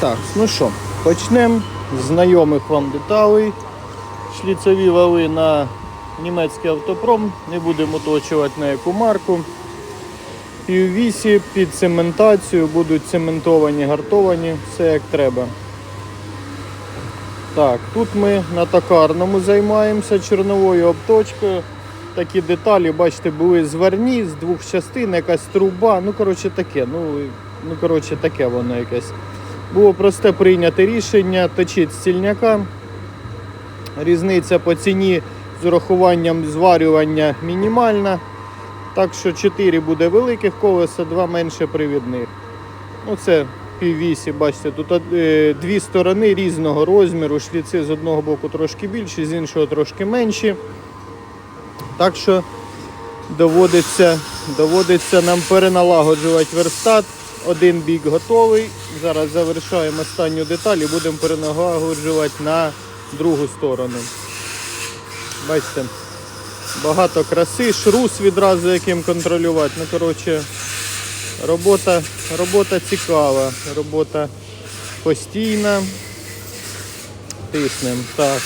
Так, ну що, почнемо з знайомих вам деталей. Шліцеві вали на німецький автопром. Не будемо точувати на яку марку. Піввісі під цементацію будуть цементовані, гартовані, все як треба. Так, тут ми на токарному займаємося чорновою обточкою. Такі деталі, бачите, були зварні з двох частин, якась труба. Ну, коротше, таке. Ну, ну коротше, таке воно якесь. Було просте прийняте рішення точити стільняка. Різниця по ціні з урахуванням зварювання мінімальна. Так що 4 буде великих колеса, 2 менше привідних. Ну це піввісі, бачите, тут е, дві сторони різного розміру. Шліци з одного боку трошки більші, з іншого трошки менші. Так що доводиться, доводиться нам переналагоджувати верстат. Один бік готовий. Зараз завершаємо останню деталь і будемо переналагоджувати на другу сторону. Бачите, багато краси, шрус відразу яким контролювати. Ну, коротше, робота, робота цікава, робота постійна. Тиснемо. Так.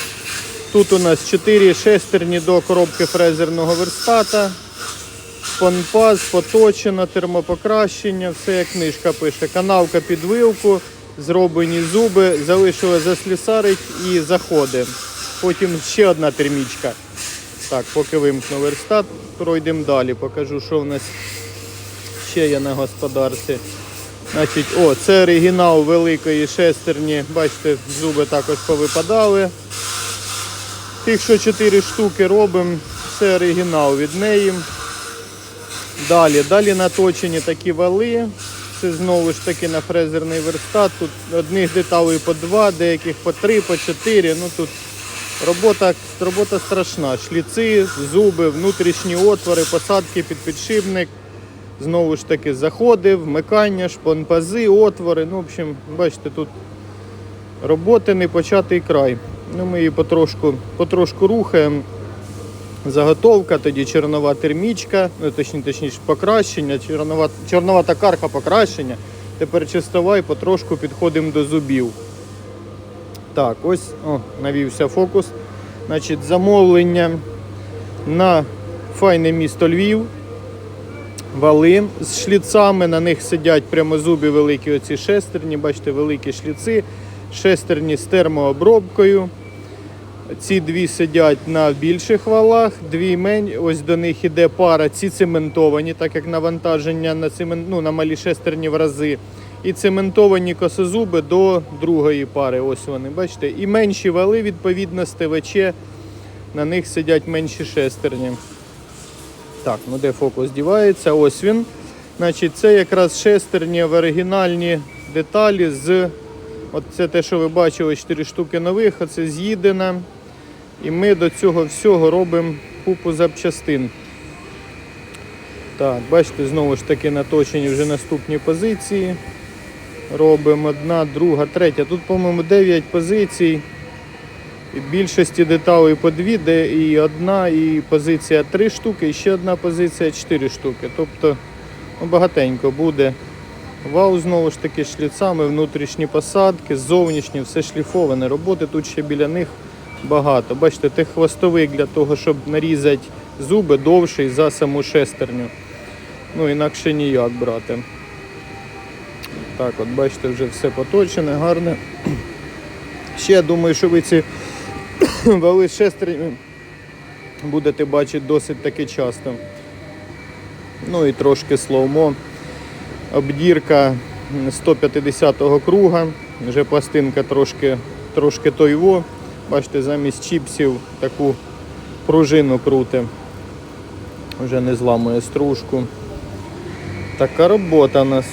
Тут у нас 4 шестерні до коробки фрезерного верстата. Понпаз, поточено, термопокращення, все як книжка пише. Канавка під вилку, зроблені зуби, залишили заслісарить і заходи. Потім ще одна термічка. Так, поки вимкну верстат, пройдемо далі. Покажу, що в нас ще є на господарстві. Значить, о, це оригінал великої шестерні. Бачите, зуби також повипадали. Тих, що 4 штуки робимо, це оригінал від неї. Далі, далі наточені такі вали. Це знову ж таки на фрезерний верстат. Тут одних деталей по два, деяких по три, по чотири. Ну тут робота, робота страшна. Шліци, зуби, внутрішні отвори, посадки під підшипник. Знову ж таки, заходи, вмикання, шпонпази, отвори. Ну, в общем, бачите, тут роботи не початий край. Ну, ми її потрошку, потрошку рухаємо. Заготовка, тоді чорнова термічка, ну точніше, точніше покращення, чорнова, чорнова токарка покращення. Тепер чистова і потрошку підходимо до зубів. Так, ось о, навівся фокус. Значить, замовлення на файне місто Львів. Вали з шліцами, на них сидять прямозубі великі оці шестерні, бачите, великі шліци, шестерні з термообробкою. Ці дві сидять на більших валах, дві мень. Ось до них іде пара. Ці цементовані, так як навантаження на цемент, ну, на малі шестерні в рази. І цементовані косозуби до другої пари. Ось вони, бачите. І менші вали, відповідно, ТВЧ. На них сидять менші шестерні. Так, ну де фокус дівається? Ось він. Значить, це якраз шестерні в оригінальні деталі з. От це те, що ви бачили, 4 штуки нових, оце з'їдена. І ми до цього всього робимо купу запчастин. Так, бачите, знову ж таки наточені вже наступні позиції. Робимо одна, друга, третя. Тут, по-моєму, 9 позицій. І більшості деталей по дві, де і одна, і позиція 3 штуки, і ще одна позиція 4 штуки. Тобто ну, багатенько буде. Вау, знову ж таки, шліцами, внутрішні посадки, зовнішні, все шліфоване. Роботи тут ще біля них багато. Бачите, тих хвостовик для того, щоб нарізати зуби довший за саму шестерню. Ну, інакше ніяк брати. Так, от бачите, вже все поточене, гарне. Ще я думаю, що ви ці вали шестерні будете бачити досить таки часто. Ну і трошки слоумо. Обдірка 150-го круга. Вже пластинка трошки, трошки тойво. Бачите, замість чіпсів таку пружину крути. Вже не зламує стружку. Така робота у нас.